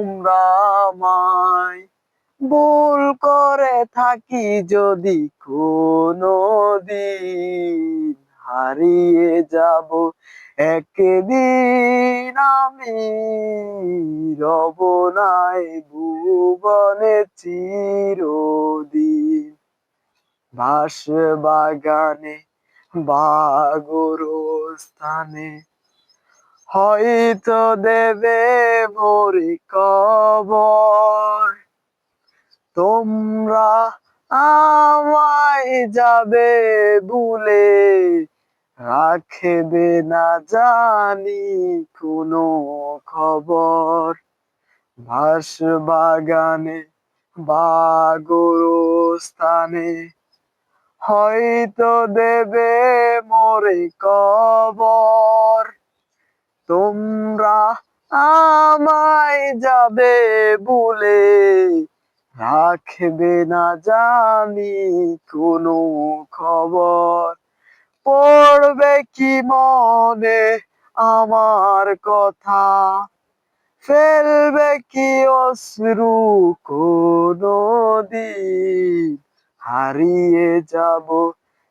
তোমরা আমায় ভুল করে থাকি যদি কোনো দিন হারিয়ে যাব। একদিন আমি রব নাই ভুবনে চিরদিন। বাস বাগানে বাগর স্থানে হয়তো দেবে মরি কবর। তোমরা আমায় যাবে ভুলে, রাখবে না জানি কোনো খবর। বাস বাগানে স্থানে হয়তো দেবে মোরে কবর। তোমরা আমায় যাবে বলে রাখবে না জানি কোনো খবর। পড়বে কি মনে আমার কথা? ফেলবে কি অশ্রু কোনো দিন? হারিয়ে যাব